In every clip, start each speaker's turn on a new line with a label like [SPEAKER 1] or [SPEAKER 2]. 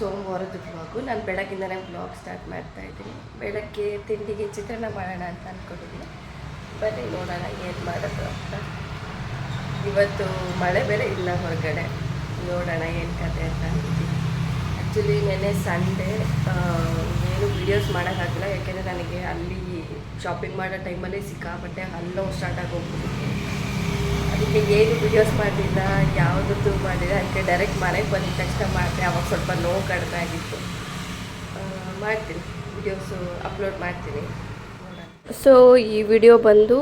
[SPEAKER 1] ಸೋಮವಾರದ ಬ್ಲಾಗು ನಾನು ಬೆಳಗ್ಗಿಂದನೇ blog start ಮಾಡ್ತಾ ಇದ್ದೀನಿ. ಬೆಳಗ್ಗೆ ತಿಂಡಿಗೆ ಚಿತ್ರಾನ್ನ ಮಾಡೋಣ ಅಂತ ಅಂದ್ಕೊಂಡಿದ್ದೀನಿ ಬನ್ನಿ ನೋಡೋಣ ಏನು ಮಾಡೋದು ಅಂತ. ಇವತ್ತು ಮಳೆ ಬೇರೆ ಇಲ್ಲ ಹೊರಗಡೆ. ನೋಡೋಣ ಏನು ಕತೆ ಅಂತ ಅಂದಿದ್ದೀನಿ ಆ್ಯಕ್ಚುಲಿ ನೆನ್ನೆ ಸಂಡೇ ಏನು ವೀಡಿಯೋಸ್ ಮಾಡೋಕ್ಕಾಗಿಲ್ಲ, ಯಾಕೆಂದರೆ ನನಗೆ ಅಲ್ಲಿ ಶಾಪಿಂಗ್ ಮಾಡೋ ಟೈಮಲ್ಲಿ ಸಿಕ್ಕಾಪಟ್ಟೆ ಹಲ್ಲೋ ಸ್ಟಾರ್ಟ್ ಆಗೋಗ್ಬಿಟ್ಟಿತ್ತು. ಅದಕ್ಕೆ ಏನು ವಿಡಿಯೋಸ್ ಮಾಡಲಿಲ್ಲ, ಯಾವುದದ್ದು ಮಾಡಿಲ್ಲ ಅದಕ್ಕೆ ಡೈರೆಕ್ಟ್ ಮನೆಗೆ ಬಂದಿದ್ದ ತಕ್ಷಣ ಮಾಡಿದೆ ಅವಾಗ ಸ್ವಲ್ಪ ನೋವು ಕಡಿಮೆ ಆಗಿತ್ತು. ಮಾಡ್ತೀನಿ ವಿಡಿಯೋಸು ಅಪ್ಲೋಡ್ ಮಾಡ್ತೀನಿ. ಸೊ ಈ ವಿಡಿಯೋ ಬಂದು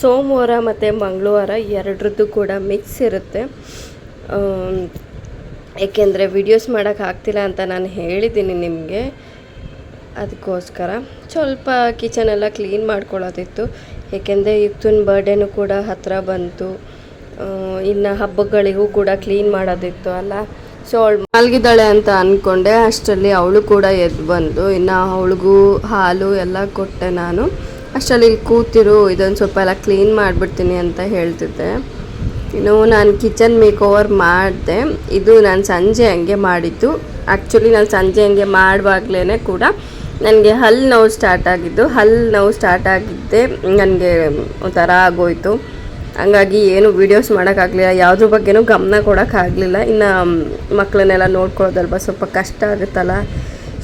[SPEAKER 1] ಸೋಮವಾರ ಮತ್ತು ಮಂಗಳವಾರ ಎರಡರದ್ದು ಕೂಡ ಮಿಕ್ಸ್ ಇರುತ್ತೆ. ಏಕೆಂದರೆ ವಿಡಿಯೋಸ್ ಮಾಡೋಕ್ಕೆ ಆಗ್ತಿಲ್ಲ ಅಂತ ನಾನು ಹೇಳಿದ್ದೀನಿ ನಿಮಗೆ. ಅದಕ್ಕೋಸ್ಕರ ಸ್ವಲ್ಪ ಕಿಚನ್ ಎಲ್ಲ ಕ್ಲೀನ್ ಮಾಡ್ಕೊಳ್ಳೋದಿತ್ತು. ಏಕೆಂದರೆ ಯುಕ್ತನ ಬರ್ಡೇನೂ ಕೂಡ ಹತ್ತಿರ ಬಂತು. ಇನ್ನು ಹಬ್ಬಗಳಿಗೂ ಕೂಡ ಕ್ಲೀನ್ ಮಾಡೋದಿತ್ತು ಅಲ್ಲ? ಸೊ ಅವಳು ಮಲಗಿದ್ದಾಳೆ ಅಂತ ಅಂದ್ಕೊಂಡೆ ಅಷ್ಟರಲ್ಲಿ ಅವಳು ಕೂಡ ಎದ್ದು ಬಂದು, ಇನ್ನು ಅವಳಿಗೂ ಹಾಲು ಎಲ್ಲ ಕೊಟ್ಟೆ ನಾನು. ಅಷ್ಟರಲ್ಲಿ ಕೂತಿರು, ಇದೊಂದು ಸ್ವಲ್ಪ ಎಲ್ಲ ಕ್ಲೀನ್ ಮಾಡಿಬಿಡ್ತೀನಿ ಅಂತ ಹೇಳ್ತಿದ್ದೆ. ಇನ್ನು ನಾನು ಕಿಚನ್ ಮೇಕ್ ಓವರ್ ಮಾಡಿದೆ. ಇದು ನಾನು ಸಂಜೆ ಹಂಗೆ ಮಾಡಿದ್ದು. ಆ್ಯಕ್ಚುಲಿ ನಾನು ಸಂಜೆ ಹಂಗೆ ಮಾಡುವಾಗ್ಲೇ ಕೂಡ ನನಗೆ ಹಲ್ಲು ನೋವು ಸ್ಟಾರ್ಟ್ ಆಗಿದ್ದು ಹಲ್ಲು ನೋವು ಸ್ಟಾರ್ಟ್ ಆಗಿದ್ದೆ ನನಗೆ ಒಂಥರ ಆಗೋಯ್ತು. ಹಂಗಾಗಿ ಏನು ವೀಡಿಯೋಸ್ ಮಾಡೋಕ್ಕಾಗಲಿಲ್ಲ, ಯಾವುದ್ರ ಬಗ್ಗೆನೂ ಗಮನ ಕೊಡೋಕ್ಕಾಗಲಿಲ್ಲ. ಇನ್ನು ಮಕ್ಕಳನ್ನೆಲ್ಲ ನೋಡ್ಕೊಳ್ಳೋದಲ್ವ, ಸ್ವಲ್ಪ ಕಷ್ಟ ಆಗುತ್ತಲ್ಲ.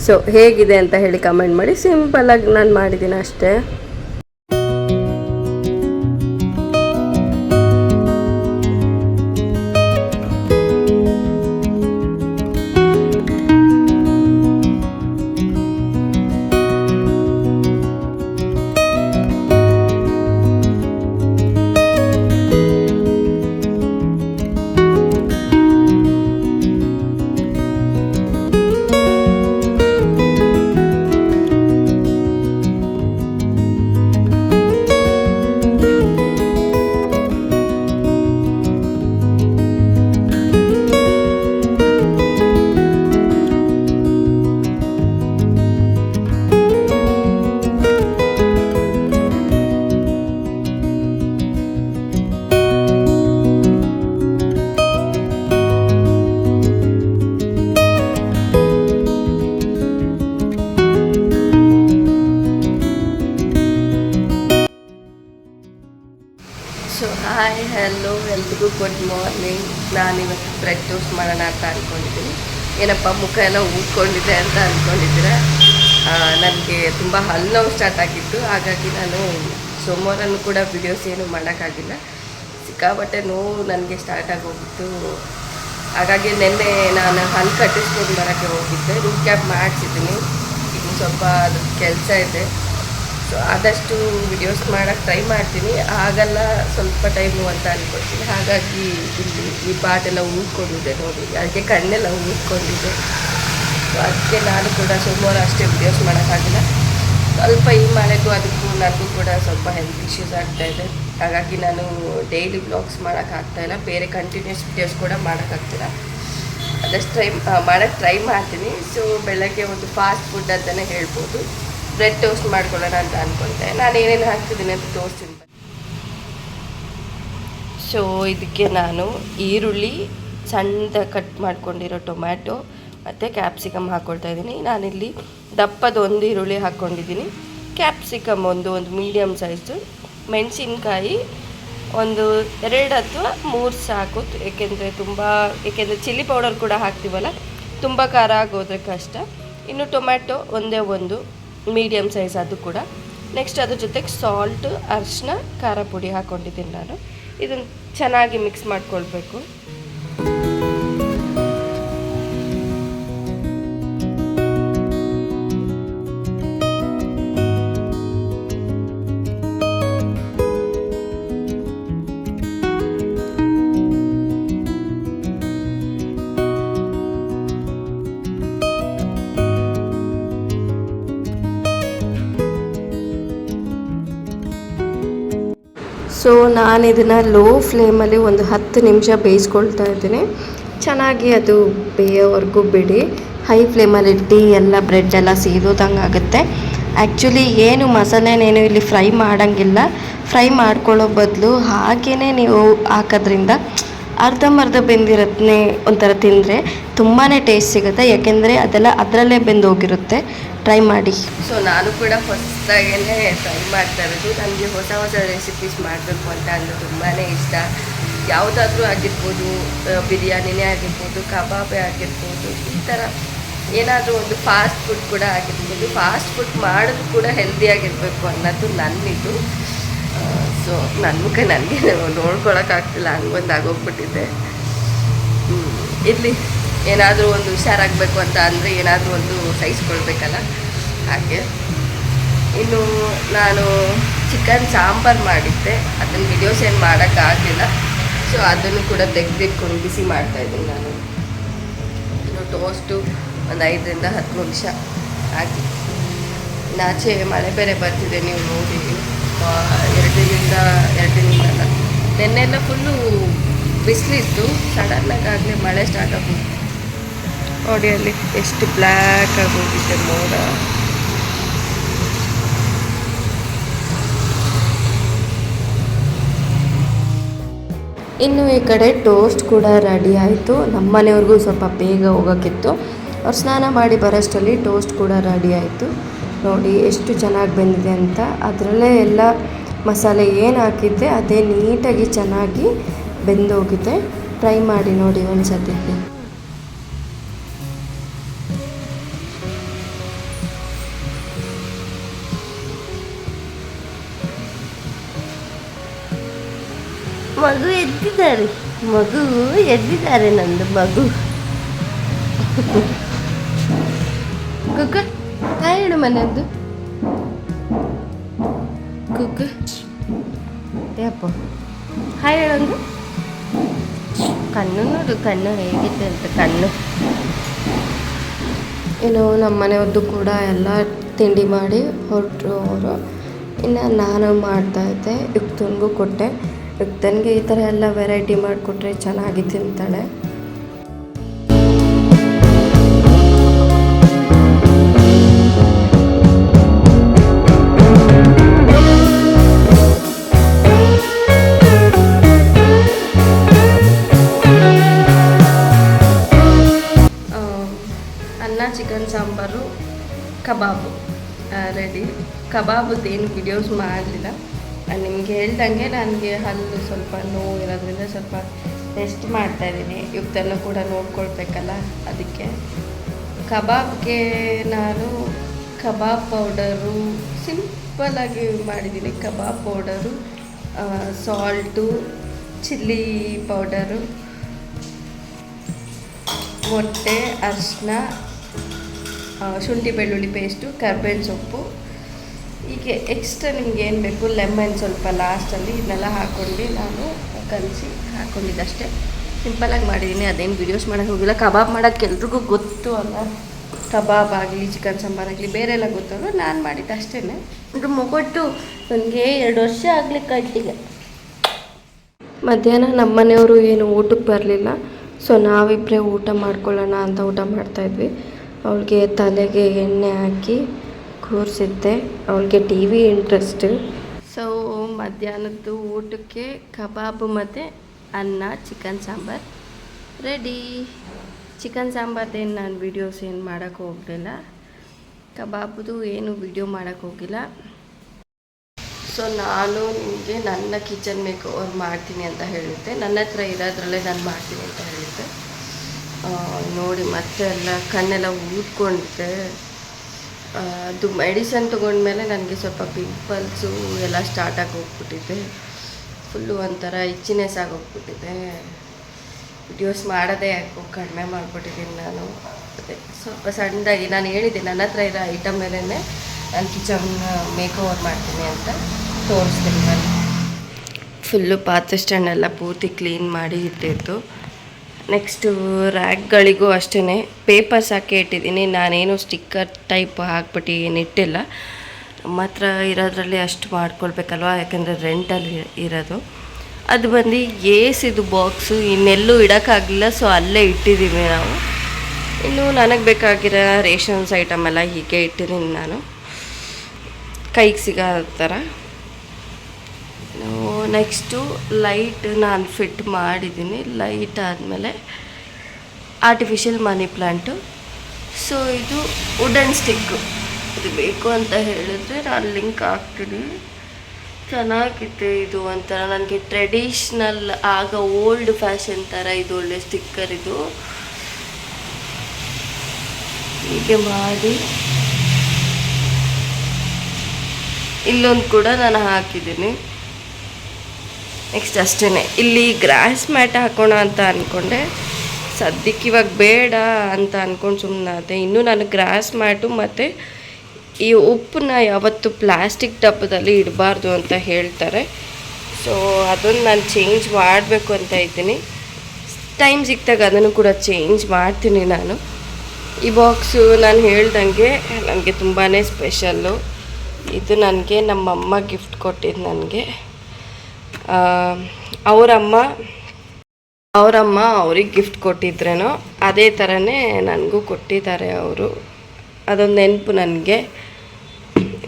[SPEAKER 1] ಸೊ ಹೇಗಿದೆ ಅಂತ ಹೇಳಿ ಕಮೆಂಟ್ ಮಾಡಿ ಸಿಂಪಲ್ಲಾಗಿ ನಾನು ಮಾಡಿದ್ದೀನಿ ಅಷ್ಟೇ. ನಾನಿವತ್ತು ಬ್ರೆಡ್ ಟೋಸ್ಟ್ ಮಾಡೋಣ ಅಂತ ಅಂದ್ಕೊಂಡಿದ್ದೀನಿ ಏನಪ್ಪ, ಮುಖ ಎಲ್ಲ ಊದ್ಕೊಂಡಿದೆ ಅಂತ ಅಂದ್ಕೊಂಡಿದ್ದೀರ ನನಗೆ ತುಂಬ ಹಲ್ಲು ನೋವು ಸ್ಟಾರ್ಟ್ ಆಗಿತ್ತು. ಹಾಗಾಗಿ ನಾನು ಸೋಮವಾರನೂ ಕೂಡ ವಿಡಿಯೋಸ್ ಏನು ಮಾಡೋಕ್ಕಾಗಿಲ್ಲ. ಸಿಕ್ಕಾಪಟ್ಟೆ ನೋವು ನನಗೆ ಸ್ಟಾರ್ಟ್ ಆಗೋಗಿತ್ತು. ಹಾಗಾಗಿ ನಿನ್ನೆ ನಾನು ಹಲ್ಲು ಕಟ್ಟಿಸ್ಕೊಂಡು ಬರೋಕ್ಕೆ ಹೋಗಿದ್ದೆ. ರೂಟ್ ಕ್ಯಾಪ್ ಮಾಡಿಸಿದ್ದೀನಿ. ಇನ್ನು ಸ್ವಲ್ಪ ಅದು ಕೆಲಸ ಇದೆ. ಸೊ ಆದಷ್ಟು ವಿಡಿಯೋಸ್ ಮಾಡೋಕ್ಕೆ ಟ್ರೈ ಮಾಡ್ತೀನಿ. ಆಗಲ್ಲ, ಸ್ವಲ್ಪ ಟೈಮು ಅಂತ ಅನ್ಕೊಳ್ತೀನಿ. ಹಾಗಾಗಿ ಇಲ್ಲಿ ಈ ಪಾಟೆಲ್ಲ ಊದ್ಕೊಂಡಿದೆ ನೋಡಿ. ಅದಕ್ಕೆ ಕಣ್ಣೆಲ್ಲ ಊದ್ಕೊಂಡಿದ್ದೆ ಸೊ ಅದಕ್ಕೆ ನಾನು ಕೂಡ ಸೋಮವಾರ ಅಷ್ಟೇ ವಿಡಿಯೋಸ್ ಮಾಡೋಕ್ಕಾಗಿಲ್ಲ ಸ್ವಲ್ಪ ಈ ಮಳೆಗೂ ಅದಕ್ಕೂ ನನಗೂ ಕೂಡ ಸ್ವಲ್ಪ ಹೆಲ್ತ್ ಇಶ್ಯೂಸ್ ಇದೆ. ಹಾಗಾಗಿ ನಾನು ಡೈಲಿ ಬ್ಲಾಗ್ಸ್ ಮಾಡೋಕ್ಕಾಗ್ತಾಯಿಲ್ಲ ಬೇರೆ ಕಂಟಿನ್ಯೂಸ್ ವಿಡಿಯೋಸ್ ಕೂಡ ಮಾಡೋಕ್ಕಾಗ್ತಿಲ್ಲ ಅದಷ್ಟು ಟ್ರೈ ಮಾಡೋಕ್ಕೆ ಟ್ರೈ ಮಾಡ್ತೀನಿ. ಸೊ ಬೆಳಗ್ಗೆ ಒಂದು ಫಾಸ್ಟ್ ಫುಡ್ ಅಂತಲೇ ಹೇಳ್ಬೋದು. ಬ್ರೆಡ್ ಟೋಸ್ಟ್ ಮಾಡ್ಕೊಳ್ಳೋಣ ಅಂತ ಅಂದ್ಕೊಂಡೆ ನಾನು ಏನೇನು ಹಾಕ್ತಿದ್ದೀನಿ ಅಂತ ತೋರಿಸ್ತೀನಿ. ಸೊ ಇದಕ್ಕೆ ನಾನು ಈರುಳ್ಳಿ ಸಣ್ಣದ ಕಟ್ ಮಾಡ್ಕೊಂಡಿರೋ ಟೊಮ್ಯಾಟೊ ಮತ್ತು ಕ್ಯಾಪ್ಸಿಕಮ್ ಹಾಕ್ಕೊಳ್ತಾ ಇದ್ದೀನಿ. ನಾನಿಲ್ಲಿ ದಪ್ಪದ ಒಂದು ಈರುಳ್ಳಿ ಹಾಕ್ಕೊಂಡಿದ್ದೀನಿ ಕ್ಯಾಪ್ಸಿಕಮ್ ಒಂದು ಒಂದು ಮೀಡಿಯಮ್ ಸೈಜು ಮೆಣಸಿನ್ಕಾಯಿ ಒಂದು ಎರಡು ಅಥವಾ ಮೂರು ಸಾಕು. ಏಕೆಂದರೆ ತುಂಬ, ಏಕೆಂದರೆ ಚಿಲ್ಲಿ ಪೌಡರ್ ಕೂಡ ಹಾಕ್ತೀವಲ್ಲ, ತುಂಬ ಖಾರ ಆಗೋದ್ರೆ ಕಷ್ಟ ಇನ್ನು ಟೊಮ್ಯಾಟೊ ಒಂದೇ ಒಂದು. ಮೀಡಿಯಮ್ ಸೈಜ್ ಅದು ಕೂಡ. ನೆಕ್ಸ್ಟ್ ಅದ್ರ ಜೊತೆಗೆ ಸಾಲ್ಟ್ ಅರಿಶಿನ ಖಾರ ಪುಡಿ ಹಾಕ್ಕೊಂಡಿದ್ದೀನಿ ನಾನು. ಇದನ್ನು ಚೆನ್ನಾಗಿ ಮಿಕ್ಸ್ ಮಾಡ್ಕೊಳ್ಬೇಕು. ಸೊ ನಾನು ಇದನ್ನು ಲೋ ಫ್ಲೇಮಲ್ಲಿ ಒಂದು ಹತ್ತು ನಿಮಿಷ ಬೇಯಿಸ್ಕೊಳ್ತಾ ಇದ್ದೀನಿ. ಚೆನ್ನಾಗಿ ಅದು ಬೇಯೋವರೆಗೂ ಬಿಡಿ. ಹೈ ಫ್ಲೇಮಲ್ಲಿ ಇಟ್ಟು ಎಲ್ಲ ಬ್ರೆಡ್ ಎಲ್ಲ ಸೀದೋದಂಗೆ ಆಗುತ್ತೆ. ಆ್ಯಕ್ಚುಲಿ ಏನು ಮಸಾಲೆನೇನು ಇಲ್ಲಿ ಫ್ರೈ ಮಾಡೋಂಗಿಲ್ಲ. ಫ್ರೈ ಮಾಡ್ಕೊಳ್ಳೋ ಬದಲು ಹಾಗೇ ನೀವು ಹಾಕೋದ್ರಿಂದ ಅರ್ಧಂಬರ್ಧ ಬೆಂದಿರತ್ನೇ ಒಂಥರ ತಿಂದರೆ ತುಂಬಾ ಟೇಸ್ಟ್ ಸಿಗುತ್ತೆ. ಯಾಕೆಂದರೆ ಅದೆಲ್ಲ ಅದರಲ್ಲೇ ಬೆಂದು ಹೋಗಿರುತ್ತೆ. ಟ್ರೈ ಮಾಡಿ. ಸೊ ನಾನು ಕೂಡ ಹೊಸದಾಗೇ ಟ್ರೈ ಮಾಡ್ತಾ ಇರೋದು. ನನಗೆ ಹೊಸ ಹೊಸ ರೆಸಿಪೀಸ್ ಮಾಡಬೇಕು ಅಂತ ಅಂದರೆ ತುಂಬಾ ಇಷ್ಟ. ಯಾವುದಾದ್ರೂ ಆಗಿರ್ಬೋದು ಬಿರಿಯಾನಿನೇ ಆಗಿರ್ಬೋದು, ಕಬಾಬೇ ಆಗಿರ್ಬೋದು, ಈ ಥರ ಏನಾದರೂ ಒಂದು ಫಾಸ್ಟ್ ಫುಡ್ ಕೂಡ ಆಗಿರ್ಬೋದು. ಫಾಸ್ಟ್ ಫುಡ್ ಮಾಡೋದು ಕೂಡ ಹೆಲ್ದಿಯಾಗಿರಬೇಕು ಅನ್ನೋದು ನನ್ನಿದು. ಸೊ ನನ್ನ ಮುಖ ನನಗೆ ನೋಡ್ಕೊಳಕ್ಕಾಗ್ತಿಲ್ಲ ಹಂಗೊಂದು ಆಗೋಗ್ಬಿಟ್ಟಿದ್ದೆ. ಇರಲಿ. ಏನಾದರೂ ಒಂದು ಹುಷಾರಾಗಬೇಕು ಅಂತ ಅಂದರೆ ಏನಾದರೂ ಒಂದು ಸಹಿಸ್ಕೊಳ್ಬೇಕಲ್ಲ? ಹಾಗೆ. ಇನ್ನು ನಾನು ಚಿಕನ್ ಸಾಂಬಾರು ಮಾಡಿದ್ದೆ. ಅದನ್ನು ವಿಡಿಯೋಸ್ ಏನು ಮಾಡೋಕ್ಕಾಗಲಿಲ್ಲ ಸೊ ಅದನ್ನು ಕೂಡ ತೆಗೆದಿಟ್ಕೊಂಡು ಬಿಸಿ ಮಾಡ್ತಾಯಿದ್ದೀನಿ ನಾನು. ಇನ್ನು ಟೋಸ್ಟು ಒಂದು ಐದರಿಂದ ಹತ್ತು ನಿಮಿಷ. ಹಾಕಿ ನಾಚೆ ಮಳೆ ಬೇರೆ ಬರ್ತಿದೆ, ನೀವು ನೋಡಿ ಆ, ಎರಡು ದಿನದಿಂದ ಎರಡು ದಿನದಿಂದ ಅಲ್ಲ ನೆನ್ನೆಲ್ಲ ಫುಲ್ಲು ಬಿಸಿಲಿತ್ತು ಸಡನ್ನಾಗಿ ಆಗಲೇ ಮಳೆ ಸ್ಟಾರ್ಟ್ ಆಗೋದು ನೋಡಿ ಅಲ್ಲಿ ಎಷ್ಟು ಬ್ಲ್ಯಾಕ್ ಆಗೋಗಿದೆ ಮೋಡ. ಇನ್ನು ಈ ಕಡೆ ಟೋಸ್ಟ್ ಕೂಡ ರೆಡಿ ಆಯಿತು. ನಮ್ಮ ಮನೆಯವ್ರಿಗೂ ಸ್ವಲ್ಪ ಬೇಗ ಹೋಗೋಕ್ಕಿತ್ತು. ಅವ್ರು ಸ್ನಾನ ಮಾಡಿ ಬರೋಷ್ಟರಲ್ಲಿ ಟೋಸ್ಟ್ ಕೂಡ ರೆಡಿ ಆಯಿತು. ನೋಡಿ ಎಷ್ಟು ಚೆನ್ನಾಗಿ ಬಂದಿದೆ ಅಂತ. ಅದರಲ್ಲೇ ಎಲ್ಲ ಮಸಾಲೆ ಏನು ಹಾಕಿದ್ದೆ ಅದೇ ನೀಟಾಗಿ ಚೆನ್ನಾಗಿ ಬೆಂದೋಗಿದೆ. ಟ್ರೈ ಮಾಡಿ ನೋಡಿ ಒಂದು ಮಗು ಎದ್ದಿದ್ದಾರೆ. ಮಗು ಎದ್ದಿದ್ದಾರೆ ನಂದು ಮಗು. ಹೇಳು ಮನೆಯದ್ದು ಕುಕ್ಕ ಯಪ್ಪ ಹಾಯ್ ಹೇಳೊಂದು ಕಣ್ಣು ನೋಡು, ಕಣ್ಣು ಹೇಗಿದೆ ಅಂತ, ಕಣ್ಣು. ಇನ್ನು ನಮ್ಮ ಮನೆಯವ್ರದ್ದು ಕೂಡ ಎಲ್ಲ ತಿಂಡಿ ಮಾಡಿ ಹೊರಟರು ಅವರು. ಇನ್ನು ನಾನು ಮಾಡ್ತಾಯಿದ್ದೆ ಯುಕ್ತನಿಗೂ ಕೊಟ್ಟೆ. ಯುಕ್ತನಿಗೆ ಈ ಥರ ಎಲ್ಲ ವೆರೈಟಿ ಮಾಡಿಕೊಟ್ರೆ ಚೆನ್ನಾಗಿ ತಿಂತಾಳೆ ಕಬಾಬು ರೆಡಿ ಕಬಾಬದ್ದು ಏನು ವಿಡಿಯೋಸ್ ಮಾಡಲಿಲ್ಲ. ನಾನು ನಿಮ್ಗೆ ಹೇಳ್ದಂಗೆ ನನಗೆ ಹಲ್ಲು ಸ್ವಲ್ಪ ನೋವು ಇರೋದ್ರಿಂದ ಸ್ವಲ್ಪ ರೆಸ್ಟ್ ಮಾಡ್ತಾಯಿದ್ದೀನಿ ಇವತ್ತೆಲ್ಲ ಕೂಡ ನೋಡ್ಕೊಳ್ಬೇಕಲ್ಲ, ಅದಕ್ಕೆ. ಕಬಾಬ್ಗೆ ನಾನು ಕಬಾಬ್ ಪೌಡರು ಸಿಂಪಲಾಗಿ ಮಾಡಿದ್ದೀನಿ. Kebab powder salt chilli powder, ಮೊಟ್ಟೆ ಅರಿಶಿನ ಶುಂಠಿ, ಬೆಳ್ಳುಳ್ಳಿ ಪೇಸ್ಟು ಕರ್ಬೇವಿನ ಸೊಪ್ಪು. ಹೀಗೆ ಎಕ್ಸ್ಟ್ರಾ ನಿಮ್ಗೆ ಏನು ಬೇಕು ಲೆಮನ್ ಸ್ವಲ್ಪ ಲಾಸ್ಟಲ್ಲಿ ಇದನ್ನೆಲ್ಲ ಹಾಕ್ಕೊಂಡು ನಾನು ಕಲಸಿ ಹಾಕ್ಕೊಂಡಿದ್ದಷ್ಟೇ ಸಿಂಪಲಾಗಿ ಮಾಡಿದ್ದೀನಿ ಅದೇನು ವೀಡಿಯೋಸ್ ಮಾಡೋಕ್ಕೆ ಹೋಗಿಲ್ಲ. ಕಬಾಬ್ ಮಾಡೋಕ್ಕೆ ಎಲ್ರಿಗೂ ಗೊತ್ತು ಅಲ್ಲ. ಕಬಾಬ್ ಆಗಲಿ ಚಿಕನ್ ಸಾಂಬಾರಾಗಲಿ ಬೇರೆ ಎಲ್ಲ ಗೊತ್ತಲ್ಲ ನಾನು ಮಾಡಿದ್ದು ಅಷ್ಟೇ ಅಂದರೆ ಮೊಗೊಟ್ಟು ನನಗೆ ಎರಡು ವರ್ಷ ಆಗ್ಲಿಕ್ಕಾಯ್ತಿಗೆ ಮಧ್ಯಾಹ್ನ ನಮ್ಮ ಮನೆಯವರು ಏನು ಊಟಕ್ಕೆ ಬರಲಿಲ್ಲ. ಸೊ ನಾವಿಬ್ಬರೇ ಊಟ ಮಾಡ್ಕೊಳ್ಳೋಣ ಅಂತ ಊಟ ಮಾಡ್ತಾಯಿದ್ವಿ ಅವಳಿಗೆ ತಲೆಗೆ ಎಣ್ಣೆ ಹಾಕಿ ಕೂರಿಸಿದ್ದೆ. ಅವಳಿಗೆ ಟಿ ವಿ ಇಂಟ್ರೆಸ್ಟ್ ಸೊ ಮಧ್ಯಾಹ್ನದ್ದು ಊಟಕ್ಕೆ ಕಬಾಬು ಮತ್ತು ಅನ್ನ ಚಿಕನ್ ಸಾಂಬಾರು. ರೆಡಿ ಚಿಕನ್ ಸಾಂಬಾರ್ದೇನು ನಾನು ವೀಡಿಯೋಸ್ ಏನು ಮಾಡೋಕ್ಕೆ ಹೋಗಲಿಲ್ಲ. ಕಬಾಬ್ದು ಏನು ವಿಡಿಯೋ ಮಾಡೋಕ್ಕೆ ಹೋಗಿಲ್ಲ ಸೊ ನಾನು ನಿಮಗೆ ನನ್ನ ಕಿಚನ್ ಮೇಕ್ ಓವರ್ ಮಾಡ್ತೀನಿ ಅಂತ ಹೇಳುತ್ತೆ. ನನ್ನ ಹತ್ರ ಇರೋದ್ರಲ್ಲೇ ನಾನು ಮಾಡ್ತೀನಿ ಅಂತ ಆ, ನೋಡಿ ಮತ್ತೆ ಎಲ್ಲ ಕಣ್ಣೆಲ್ಲ ಊದ್ಕೊಂಡಿದೆ ಅದು ಮೆಡಿಸನ್ ತೊಗೊಂಡ್ಮೇಲೆ ನನಗೆ ಸ್ವಲ್ಪ ಪಿಂಪಲ್ಸು ಎಲ್ಲ ಸ್ಟಾರ್ಟ್ ಆಗಿ ಹೋಗ್ಬಿಟ್ಟಿದೆ ಫುಲ್ಲು ಒಂಥರ ಇಚ್ಚಿನೆಸ್ ಆಗೋಗ್ಬಿಟ್ಟಿದೆ. ವಿಡಿಯೋಸ್ ಮಾಡೋದೇ ಯಾಕೋ ಕಡಿಮೆ ಮಾಡಿಬಿಟ್ಟಿದ್ದೀನಿ ನಾನು. ಅದೇ ಸ್ವಲ್ಪ ಸಣ್ಣದಾಗಿ ನಾನು ಹೇಳಿದ್ದೆ, ನನ್ನ ಹತ್ರ ಇರೋ ಐಟಮ್ ಮೇಲೇ ನಾನು ಕಿಚನ್ ಮೇಕ್ ಓವರ್ ಮಾಡ್ತೀನಿ ಅಂತ ತೋರಿಸ್ತೀನಿ ನಾನು. ಫುಲ್ಲು ಪಾತ್ರೆ ಸ್ಟ್ಯಾಂಡ್ ಎಲ್ಲ ಪೂರ್ತಿ ಕ್ಲೀನ್ ಮಾಡಿ ಇಟ್ಟಿದ್ದು. ನೆಕ್ಸ್ಟು ರ್ಯಾಕ್ಗಳಿಗೂ ಅಷ್ಟೇ ಪೇಪರ್ಸ್ ಹಾಕಿ ಇಟ್ಟಿದ್ದೀನಿ. ನಾನೇನು ಸ್ಟಿಕ್ಕರ್ ಟೈಪ್ ಹಾಕ್ಬಿಟ್ಟು ಏನು ಇಟ್ಟಿಲ್ಲ. ನಮ್ಮ ಇರೋದ್ರಲ್ಲಿ ಅಷ್ಟು ಮಾಡ್ಕೊಳ್ಬೇಕಲ್ವ? ಯಾಕಂದರೆ ರೆಂಟಲ್ಲಿ ಇರೋದು. ಅದು ಬಂದು ಏಸಿದು ಬಾಕ್ಸು ಇನ್ನೆಲ್ಲೂ ಇಡೋಕ್ಕಾಗಲಿಲ್ಲ. ಸೊ ಅಲ್ಲೇ ಇಟ್ಟಿದ್ದೀವಿ ನಾವು. ಇನ್ನು ನನಗೆ ಬೇಕಾಗಿರೋ ರೇಷನ್ಸ್ ಐಟಮ್ ಎಲ್ಲ ಹೀಗೆ ಇಟ್ಟಿದ್ದೀನಿ ನಾನು. ಕೈಗೆ ಸಿಗೋ ಥರ. ನೆಕ್ಸ್ಟು ಲೈಟ್ ನಾನು ಫಿಟ್ ಮಾಡಿದ್ದೀನಿ. ಲೈಟ್ ಆದಮೇಲೆ ಆರ್ಟಿಫಿಷಿಯಲ್ ಮನಿ ಪ್ಲ್ಯಾಂಟು ಸೊ ಇದು ವುಡನ್ ಸ್ಟಿಕ್ಕು ಇದು ಬೇಕು ಅಂತ ಹೇಳಿದ್ರೆ ನಾನು ಲಿಂಕ್ ಹಾಕ್ತೀನಿ. ಚೆನ್ನಾಗಿದೆ ಇದು ಒಂಥರ. ನನಗೆ ಟ್ರೆಡಿಷ್ನಲ್ ಆಗ ಓಲ್ಡ್ ಫ್ಯಾಷನ್ ಥರ ಇದು ಒಳ್ಳೆ ಸ್ಟಿಕ್ಕರ್ ಇದು. ಹೀಗೆ ಮಾಡಿ. ಇಲ್ಲೊಂದು ಕೂಡ ನಾನು ಹಾಕಿದ್ದೀನಿ. ನೆಕ್ಸ್ಟ್ ಅಷ್ಟೇ ಇಲ್ಲಿ ಗ್ರಾಸ್ ಮ್ಯಾಟ್ ಹಾಕೋಣ ಅಂತ ಅಂದ್ಕೊಂಡೆ ಸದ್ಯಕ್ಕೆ ಇವಾಗ ಬೇಡ ಅಂತ ಅಂದ್ಕೊಂಡು ಸುಮ್ಮನೆ ಅದೇ ಇನ್ನೂ ನಾನು ಗ್ರಾಸ್ ಮ್ಯಾಟು ಮತ್ತು ಈ ಉಪ್ಪನ್ನ ಯಾವತ್ತು ಪ್ಲಾಸ್ಟಿಕ್ ಡಬ್ಬದಲ್ಲಿ ಇಡಬಾರ್ದು ಅಂತ ಹೇಳ್ತಾರೆ. ಸೊ ಅದನ್ನು ನಾನು ಚೇಂಜ್ ಮಾಡಬೇಕು ಅಂತ ಇದ್ದೀನಿ. ಟೈಮ್ ಸಿಕ್ಕಿದಾಗ ಅದನ್ನು ಕೂಡ ಚೇಂಜ್ ಮಾಡ್ತೀನಿ ನಾನು. ಈ ಬಾಕ್ಸು ನಾನು ಹೇಳ್ದಂಗೆ ನನಗೆ ತುಂಬಾ ಸ್ಪೆಷಲ್ಲು ಇದು ನನಗೆ ನಮ್ಮಮ್ಮ ಗಿಫ್ಟ್ ಕೊಟ್ಟಿದ್ದು ನನಗೆ. ಅವರಮ್ಮ ಅವರಮ್ಮ ಅವ್ರಿಗೆ ಗಿಫ್ಟ್ ಕೊಟ್ಟಿದ್ರೇನೋ, ಅದೇ ಥರನೇ ನನಗೂ ಕೊಟ್ಟಿದ್ದಾರೆ ಅವರು. ಅದೊಂದು ನೆನಪು ನನಗೆ.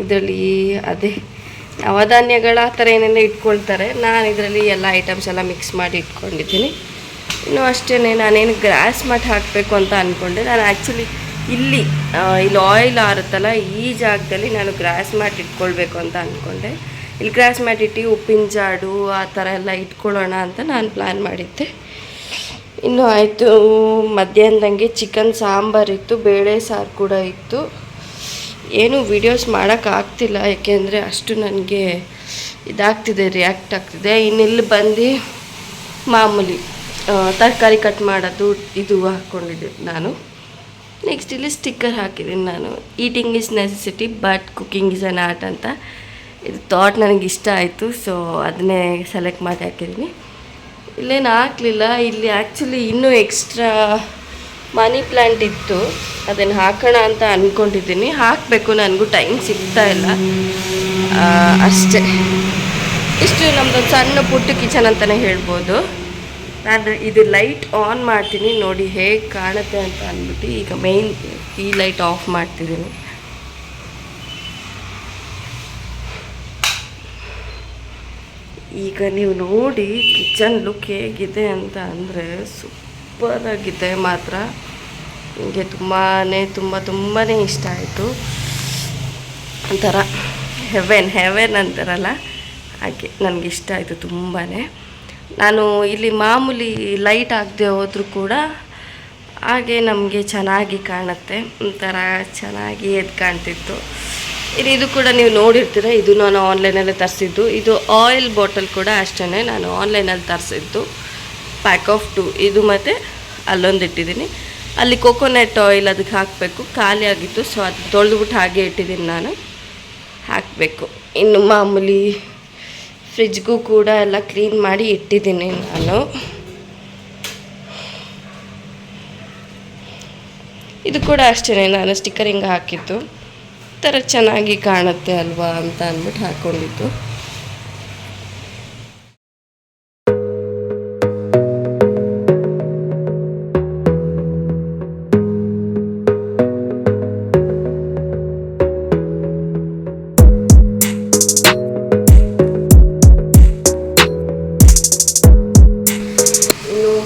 [SPEAKER 1] ಇದರಲ್ಲಿ ಅದೇ ನವಧಾನ್ಯಗಳ ಆ ಥರ ಏನೆಲ್ಲ ಇಟ್ಕೊಳ್ತಾರೆ. ನಾನು ಇದರಲ್ಲಿ ಎಲ್ಲ ಐಟಮ್ಸ್ ಎಲ್ಲ ಮಿಕ್ಸ್ ಮಾಡಿ ಇಟ್ಕೊಂಡಿದ್ದೀನಿ. ಇನ್ನು ಅಷ್ಟೇ ನಾನೇನು ಗ್ರಾಸ್ ಮಟ್ ಹಾಕಬೇಕು ಅಂತ ಅಂದ್ಕೊಂಡೆ ನಾನು ಆ್ಯಕ್ಚುಲಿ ಇಲ್ಲಿ ಇಲ್ಲಿ ಆಯಿಲ್ ಆರುತ್ತಲ್ಲ, ಈ ಜಾಗದಲ್ಲಿ ನಾನು ಗ್ರಾಸ್ ಮ್ಯಾಟ್ ಇಟ್ಕೊಳ್ಬೇಕು ಅಂತ ಅಂದ್ಕೊಂಡೆ ಇಲ್ಲಿ ಗ್ರಾಸ್ ಮ್ಯಾಟ್ ಇಟ್ಟು ಉಪ್ಪಿನ ಜಾಡು, ಆ ಥರ ಎಲ್ಲ ಇಟ್ಕೊಳ್ಳೋಣ ಅಂತ ನಾನು ಪ್ಲ್ಯಾನ್ ಮಾಡಿದ್ದೆ. ಇನ್ನು ಆಯಿತು, ಮಧ್ಯಾಹ್ನದಂಗೆ ಚಿಕನ್ ಸಾಂಬಾರಿತ್ತು ಬೇಳೆ ಸಾರು ಕೂಡ ಇತ್ತು. ಏನು ವಿಡಿಯೋಸ್ ಮಾಡೋಕ್ಕಾಗ್ತಿಲ್ಲ ಯಾಕೆಂದರೆ ಅಷ್ಟು ನನಗೆ ಇದಾಗ್ತಿದೆ ರಿಯಾಕ್ಟ್ ಆಗ್ತಿದೆ. ಇನ್ನಿಲ್ಲಿ ಬಂದು ಮಾಮೂಲಿ ತರಕಾರಿ ಕಟ್ ಮಾಡೋದು, ಇದು ಹಾಕ್ಕೊಂಡಿದ್ದೆ ನಾನು. ನೆಕ್ಸ್ಟ್ ಇಲ್ಲಿ ಸ್ಟಿಕ್ಕರ್ ಹಾಕಿದ್ದೀನಿ ನಾನು. Eating is necessity but cooking is an art ಅಂತ. ಇದು ಥಾಟ್ ನನಗೆ ಇಷ್ಟ ಆಯಿತು ಸೊ ಅದನ್ನೇ ಸೆಲೆಕ್ಟ್ ಮಾಡಿ ಹಾಕಿದ್ದೀನಿ ಇಲ್ಲೇನು ಹಾಕಲಿಲ್ಲ, ಇಲ್ಲಿ ಆ್ಯಕ್ಚುಲಿ ಇನ್ನೂ ಎಕ್ಸ್ಟ್ರಾ ಮನಿ ಪ್ಲ್ಯಾಂಟ್ ಇತ್ತು. ಅದನ್ನು ಹಾಕೋಣ ಅಂತ ಅಂದ್ಕೊಂಡಿದ್ದೀನಿ ಹಾಕಬೇಕು, ನನಗೂ ಟೈಮ್ ಸಿಗ್ತಾ ಇಲ್ಲ. ಅಷ್ಟೇ. ಇಷ್ಟು ನಮ್ಮದೊಂದು ಸಣ್ಣ ಪುಟ್ಟ ಕಿಚನ್ ಅಂತಲೇ ಹೇಳ್ಬೋದು. ನಾನು ಇದು ಲೈಟ್ ಆನ್ ಮಾಡ್ತೀನಿ. ನೋಡಿ ಹೇಗೆ ಕಾಣುತ್ತೆ ಅಂತ ಅಂದ್ಬಿಟ್ಟು ಈಗ ಮೇಯ್ನ್ ಈ ಲೈಟ್ ಆಫ್ ಮಾಡ್ತಿದ್ದೀನಿ. ಈಗ ನೀವು ನೋಡಿ ಕಿಚನ್ ಲುಕ್ ಹೇಗಿದೆ ಅಂತ ಅಂದರೆ ಸೂಪರಾಗಿದೆ ಮಾತ್ರ. ನನಗೆ ತುಂಬಾ ತುಂಬ ತುಂಬಾ ಇಷ್ಟ ಆಯಿತು. ಒಂಥರ ಹೆವೆನ್ ಹೆವೆನ್ ಅಂತಾರಲ್ಲ? ಹಾಗೆ ನನಗೆ ಇಷ್ಟ ಆಯಿತು ತುಂಬಾ ನಾನು ಇಲ್ಲಿ ಮಾಮೂಲಿ ಲೈಟ್ ಆಗದೆ ಹೋದರೂ ಕೂಡ ಹಾಗೆ ನಮಗೆ ಚೆನ್ನಾಗಿ ಕಾಣುತ್ತೆ. ಒಂಥರ ಚೆನ್ನಾಗಿ ಎದ್ದು ಕಾಣ್ತಿತ್ತು. ಇಲ್ಲಿ ಇದು ಕೂಡ ನೀವು ನೋಡಿರ್ತೀರ, ಇದು ನಾನು ಆನ್ಲೈನಲ್ಲೇ ತರಿಸಿದ್ದು. ಇದು ಆಯಿಲ್ ಬಾಟಲ್ ಕೂಡ ಅಷ್ಟೇ ನಾನು ಆನ್ಲೈನಲ್ಲಿ ತರಿಸಿದ್ದು. ಪ್ಯಾಕ್ ಆಫ್ ಟು ಇದು ಮತ್ತು ಅಲ್ಲೊಂದು ಇಟ್ಟಿದ್ದೀನಿ. ಅಲ್ಲಿ ಕೊಕೊನೆಟ್ ಆಯಿಲ್ ಅದಕ್ಕೆ ಹಾಕಬೇಕು. ಖಾಲಿ ಆಗಿತ್ತು ಸೊ ಅದು ತೊಳೆದ್ಬಿಟ್ಟು ಹಾಗೆ ಇಟ್ಟಿದ್ದೀನಿ ನಾನು. ಹಾಕಬೇಕು. ಇನ್ನು ಮಾಮೂಲಿ ಫ್ರಿಜ್ಗೂ ಕೂಡ ಎಲ್ಲ ಕ್ಲೀನ್ ಮಾಡಿ ಇಟ್ಟಿದ್ದೀನಿ ನಾನು. ಇದು ಕೂಡ ಅಷ್ಟೇ ನಾನು ಸ್ಟಿಕ್ಕರಿಂಗ್ ಹಾಕಿದ್ದು. ಈ ಥರ ಚೆನ್ನಾಗಿ ಕಾಣುತ್ತೆ ಅಲ್ವಾ ಅಂತ ಅಂದ್ಬಿಟ್ಟು ಹಾಕ್ಕೊಂಡಿದ್ದು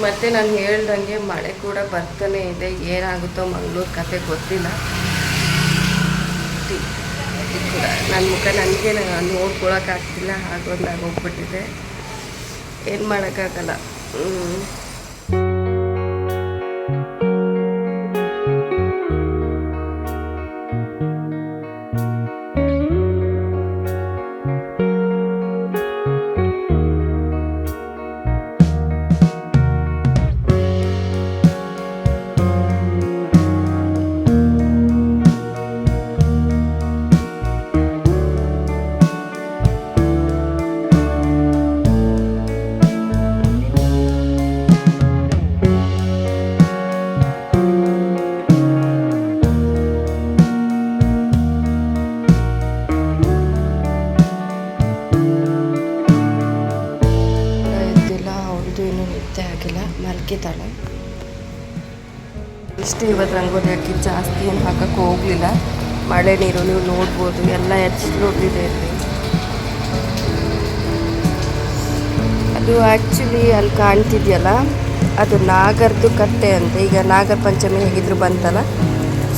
[SPEAKER 1] ಮತ್ತೆ ನಾನು ಹೇಳ್ದಂಗೆ ಮಳೆ ಕೂಡ ಬರ್ತಾನೆ ಇದೆ. ಏನಾಗುತ್ತೋ ಮಂಗಳೂರು ಕತೆ ಗೊತ್ತಿಲ್ಲ ಟಿ- ಇದು ಕೂಡ ನನ್ನ ಮುಖ ನಾನು ನೋಡ್ಕೊಳಕ್ಕಾಗ್ತಿಲ್ಲ ಹಾಗೊಂದಾಗಿ ಹೋಗ್ಬಿಟ್ಟಿದೆ. ಏನು ಮಾಡೋಕ್ಕಾಗಲ್ಲ. ಮಲ್ಕಿದ್ದಾಳೆ ಇಷ್ಟೇ ಇವತ್ತು ರಂಗೋಲಿ ಹಾಕಿ ಜಾಸ್ತಿ ಏನು ಹಾಕಕ್ಕೆ ಹೋಗಲಿಲ್ಲ. ಮಳೆ ನೀರು ನೀವು ನೋಡ್ಬೋದು, ಎಲ್ಲ ಹೆಚ್ಚಿಗೆ ಇಲ್ಲಿ. ಅದು ಆ್ಯಕ್ಚುಲಿ ಅಲ್ಲಿ ಕಾಣ್ತಿದೆಯಲ್ಲ, ಅದು ನಾಗರದ್ದು ಕಟ್ಟೆ ಅಂತ. ಈಗ ನಾಗರ ಪಂಚಮಿ ಹೇಗಿದ್ರು ಬಂತಲ್ಲ?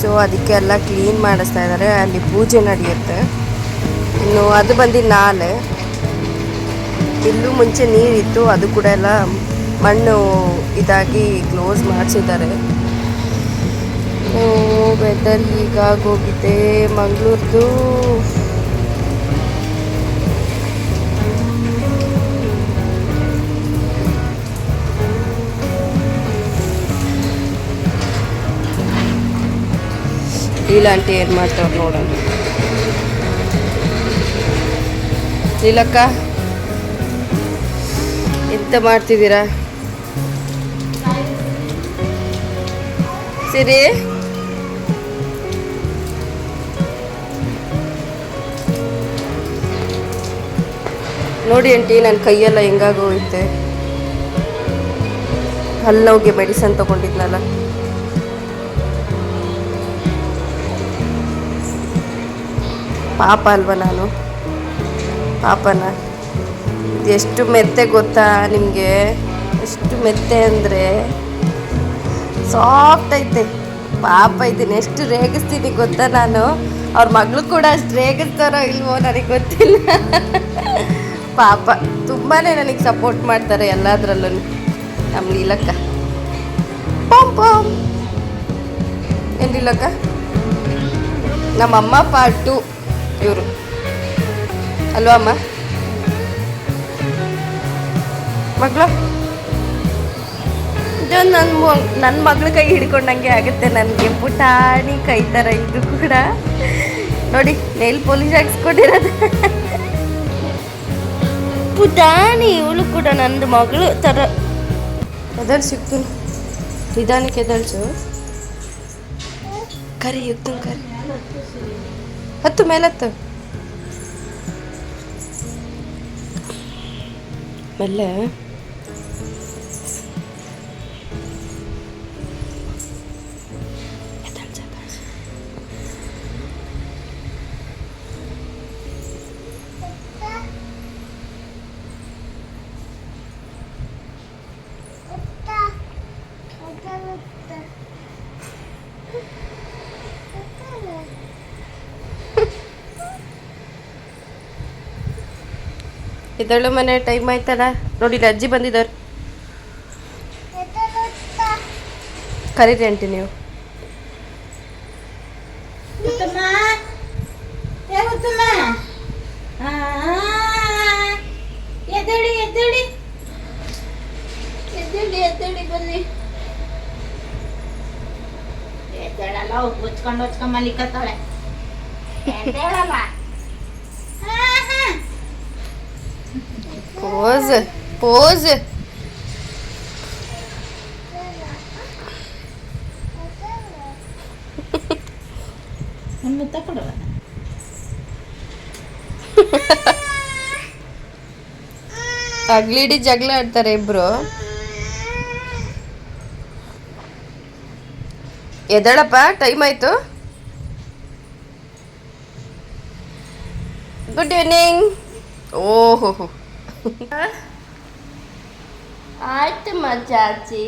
[SPEAKER 1] ಸೊ ಅದಕ್ಕೆಲ್ಲ ಕ್ಲೀನ್ ಮಾಡಿಸ್ತಾ ಇದ್ದಾರೆ ಅಲ್ಲಿ ಪೂಜೆ ನಡೆಯುತ್ತೆ. ಇನ್ನು ಅದು ಬಂದು ನಾಲೆ ಇಲ್ಲೂ ಮುಂಚೆ ನೀರಿತ್ತು, ಅದು ಕೂಡ ಎಲ್ಲ ಮಣ್ಣು ಇದಾಗಿ ಕ್ಲೋಸ್ ಮಾಡಿಸಿದ್ದಾರೆ. ವೆದರ್ ಹೀಗಾಗೋಗಿದೆ ಮಂಗಳೂರ್ದು. ಇಲ್ಲಾಂಟಿ ಏನು ಮಾಡ್ತಾವ್ರು ನೋಡೋಣ. ಲೀಲಕ್ಕ ಎಂತ ಮಾಡ್ತಿದ್ದೀರಾ? ಸಿರಿ ನೋಡಿ ಆಂಟಿ ನನ್ನ ಕೈಯೆಲ್ಲ ಹೆಂಗಾಗೋಯ್ತೆ ಹಲ್ಲೋಗಿ ಮೆಡಿಸನ್ ತಗೊಂಡಿದ್ನಲ್ಲ. ಪಾಪ ಅಲ್ವಾ ನಾನು? ಪಾಪನ? ಎಷ್ಟು ಮೆತ್ತೆ ಗೊತ್ತಾ ನಿಮಗೆ? ಎಷ್ಟು ಮೆತ್ತೆ ಅಂದರೆ? ಸಾಫ್ಟ್ ಐತೆ. ಪಾಪ ಐತೆ ಎಷ್ಟು ರೇಗಿಸ್ತೀನಿ ಗೊತ್ತಾ ನಾನು? ಅವ್ರ ಮಗಳು ಕೂಡ ಅಷ್ಟು ರೇಗಿಸ್ತಾರೋ ಇಲ್ವೋ ನನಗೆ ಗೊತ್ತಿಲ್ಲ. ಪಾಪ ತುಂಬಾ ನನಗೆ ಸಪೋರ್ಟ್ ಮಾಡ್ತಾರೆ ಎಲ್ಲದರಲ್ಲೂ ನಮ್ಮ ಲೀಲಕ್ಕ. ಪಾಮ್ ಪಾಮ್ ಏನು ಲೀಲಕ್ಕ? ನಮ್ಮಮ್ಮ ಟು ಇವರು. ಅಲ್ವಾ ಅಮ್ಮ? ಮಗಳು? ಇದು ನನ್ನ ನನ್ನ ಮಗಳ ಕೈ ಹಿಡ್ಕೊಂಡಂಗೆ ಆಗುತ್ತೆ ನನಗೆ. ಪುಟಾಣಿ ಕೈ ಥರ ಇದು ಕೂಡ. ನೋಡಿ ನೇಲ್ ಪೊಲೀಸ್ ಹಾಕ್ಸ್ಕೊಂಡಿರೋದು. ಪುಟಾಣಿ ಇವಳು ಕೂಡ ನಂದು ಮಗಳು ಥರ ಎದಳು ಸಿಕ್ತು ನಿಧಾನಕ್ಕೆ ಎದಳ್ಸು ಕರಿ ಯುಕ್ತು ಕರಿ. ಹತ್ತು ಮೇಲತ್ತು. ಮೆಲ್ಲೆ. ಎದ್ದೇಳು ಮನೆ ಟೈಮ್ ಆಯ್ತಲ್ಲ? ನೋಡಿ ಇಲ್ಲಿ ಅಜ್ಜಿ ಬಂದಿದ್ದಾರೆ. ಕರೀರಿ ಆಂಟಿ ನೀವು.
[SPEAKER 2] ಉತ್ತಮ? ಏ ಉತ್ತಮ? ಆ, ಎದ್ದೇಳಿ ಎದ್ದೇಳಿ ಎದ್ದೇಳಿ ಎದ್ದೇಳಿ ಬನ್ನಿ ಎದ್ದೇಳಲ್ಲ ಅವ್ರು ಮುಚ್ಕೊಂಡು ಹೊಚ್ಕೊಂಡ್ ಮಲಿಕತ್ತಾಳೆ ಎದ್ದೇಳಲ್ಲ ಹಾ, ಹಾ.
[SPEAKER 1] ಪೋಸ್ ಪೋಸ್ ಅಗ್ಲಿಡಿ ಜಗಳ ಆಡ್ತಾರೆ ಇಬ್ರು. ಎದಳಪ್ಪ ಟೈಮ್ ಆಯ್ತು. ಗುಡ್ ಈವ್ನಿಂಗ್ ಓಹೋ ಆಯ್ತಮ್ಮ ಚಾಚಿ.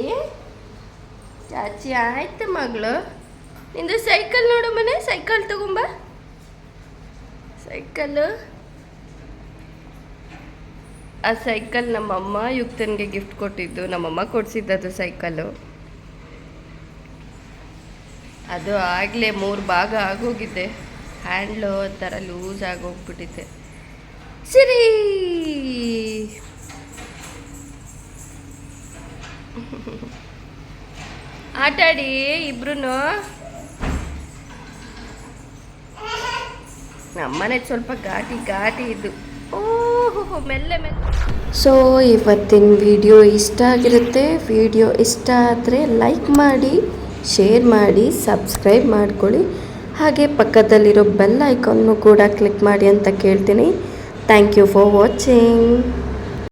[SPEAKER 1] ಚಾಚಿ, ಆಯ್ತು ಮಗಳು. ನಿಂದು ಸೈಕಲ್ ನೋಡು ಮನೆ, ಸೈಕಲ್ ತಗೊಂಬ. ಸೈಕಲ್ ಆ ಸೈಕಲ್ ನಮ್ಮಮ್ಮ ಯುಕ್ತನಿಗೆ ಗಿಫ್ಟ್ ಕೊಟ್ಟಿದ್ದು. ನಮ್ಮಮ್ಮ ಕೊಡಿಸಿದ್ದದು ಸೈಕಲ್ಲು. ಅದು ಆಗಲೇ ಮೂರು ಭಾಗ ಆಗೋಗಿದ್ದೆ ಹ್ಯಾಂಡ್ಲು ಒಂಥರ ಲೂಸ್ ಆಗೋಗ್ಬಿಟ್ಟಿದ್ದೆ ಸರಿ! ಆಟಾಡಿ ಇಬ್ರು ನಮ್ಮನೆ ಸ್ವಲ್ಪ ಘಾಟಿ ಘಾಟಿ ಇದು ಓಹೋ ಮೆಲ್ಲೆ ಮೆಲ್ಲೆ. ಸೊ ಇವತ್ತಿನ ವಿಡಿಯೋ ಇಷ್ಟ ಆಗಿರುತ್ತೆ. ವಿಡಿಯೋ ಇಷ್ಟ ಆದರೆ ಲೈಕ್ ಮಾಡಿ ಶೇರ್ ಮಾಡಿ ಸಬ್ಸ್ಕ್ರೈಬ್ ಮಾಡ್ಕೊಳ್ಳಿ. ಹಾಗೆ ಪಕ್ಕದಲ್ಲಿರೋ ಬೆಲ್ ಐಕಾನ್ನು ಕೂಡ ಕ್ಲಿಕ್ ಮಾಡಿ ಅಂತ ಕೇಳ್ತೀನಿ. Thank you for watching